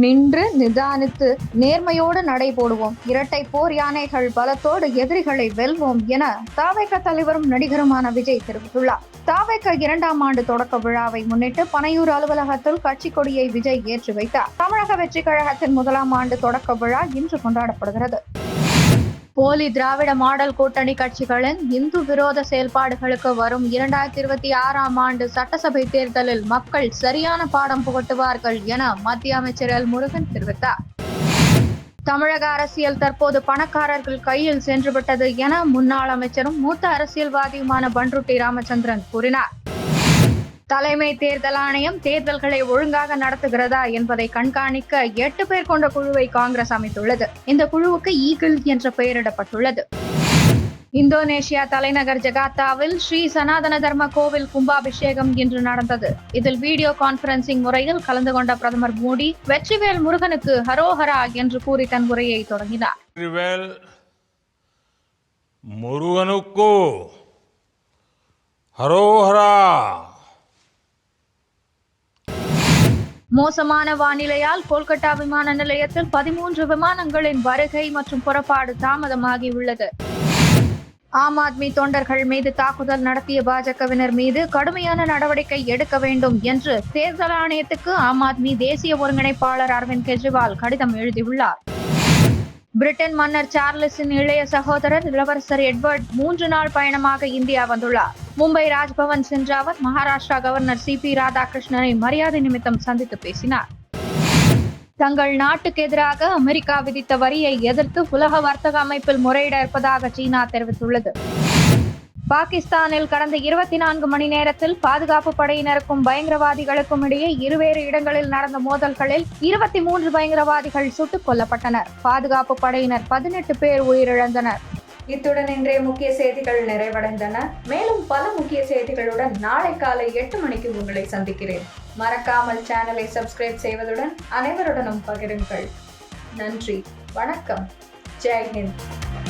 நின்று நிதானித்து நேர்மையோடு நடைபோடுவோம் இரட்டை போர் யானைகள் பலத்தோடு எதிரிகளை வெல்வோம் என தாவேக தலைவரும் நடிகருமான விஜய் தெரிவித்துள்ளார். தாவேக இரண்டாம் ஆண்டு தொடக்க விழாவை முன்னிட்டு பனையூர் அலுவலகத்தில் கட்சி கொடியை விஜய் ஏற்றி வைத்தார். தமிழக வெற்றி கழகத்தின் முதலாம் ஆண்டு தொடக்க விழா இன்று கொண்டாடப்படுகிறது. போலி திராவிட மாடல் கூட்டணி கட்சிகளின் இந்து விரோத செயல்பாடுகளுக்கு வரும் இரண்டாயிரத்தி இருபத்தி ஆறாம் ஆண்டு சட்டசபை தேர்தலில் மக்கள் சரியான பாடம் புகட்டுவார்கள் என மத்திய அமைச்சர் எல். முருகன் தெரிவித்தார். தமிழக அரசியல் தற்போது பணக்காரர்கள் கையில் சென்றுவிட்டது என முன்னாள் அமைச்சரும் மூத்த அரசியல்வாதியுமான பன்ருட்டி ராமச்சந்திரன் கூறினார். தலைமை தேர்தல் ஆணையம் தேர்தல்களை ஒழுங்காக நடத்துகிறதா என்பதை கண்காணிக்க எட்டு பேர் கொண்ட குழுவை காங்கிரஸ் அமைத்துள்ளது. இந்த குழுவுக்கு ஈகிள் என்ற பெயரிடப்பட்டுள்ளது. இந்தோனேஷியா தலைநகர் ஜகாத்தாவில் ஸ்ரீ சனாதன தர்ம கோவில் கும்பாபிஷேகம் இன்று நடந்தது. இதில் வீடியோ கான்பரன்சிங் முறையில் கலந்து கொண்ட பிரதமர் மோடி வெற்றிவேல் முருகனுக்கு ஹரோஹரா என்று கூறி தன் உரையை தொடங்கினார். வெற்றிவேல் முருகனுக்கு ஹரோஹரா! மோசமான வானிலையால் கொல்கத்தா விமான நிலையத்தில் பதிமூன்று விமானங்களின் வருகை மற்றும் புறப்பாடு தாமதமாகி உள்ளது ஆம் ஆத்மி தொண்டர்கள் மீது தாக்குதல் நடத்திய பாஜகவினர் மீது கடுமையான நடவடிக்கை எடுக்க வேண்டும் என்று தேர்தல் ஆணையத்துக்கு ஆம் ஆத்மி தேசிய ஒருங்கிணைப்பாளர் அரவிந்த் கெஜ்ரிவால் கடிதம் எழுதியுள்ளார். பிரிட்டன் மன்னர் சார்லஸின் இளைய சகோதரர் இளவரசர் எட்வர்ட் மூன்று நாள் பயணமாக இந்தியா வந்துள்ளார். மும்பை ராஜ்பவன் சென்ற அவர் மகாராஷ்டிரா கவர்னர் சி பி ராதாகிருஷ்ணனை மரியாதை நிமித்தம் சந்தித்து பேசினார். தங்கள் நாட்டுக்கு எதிராக அமெரிக்கா விதித்த வரியை எதிர்த்து உலக வர்த்தக அமைப்பில் முறையிட இருப்பதாக சீனா தெரிவித்துள்ளது. பாகிஸ்தானில் கடந்த இருபத்தி நான்கு மணி நேரத்தில் பாதுகாப்பு படையினருக்கும் பயங்கரவாதிகளுக்கும் இடையே இருவேறு இடங்களில் நடந்த மோதல்களில் இருபத்தி மூன்று பயங்கரவாதிகள் சுட்டுக் கொல்லப்பட்டனர். பாதுகாப்பு படையினர் பதினெட்டு பேர் உயிரிழந்தனர். இத்துடன் இன்றைய முக்கிய செய்திகள் நிறைவடைந்தன. மேலும் பல முக்கிய செய்திகளுடன் நாளை காலை எட்டு மணிக்கு உங்களை சந்திக்கிறேன். மறக்காமல் சேனலை சப்ஸ்கிரைப் செய்வதுடன் அனைவருடனும் பகிருங்கள். நன்றி. வணக்கம். ஜெய் ஹிந்த்.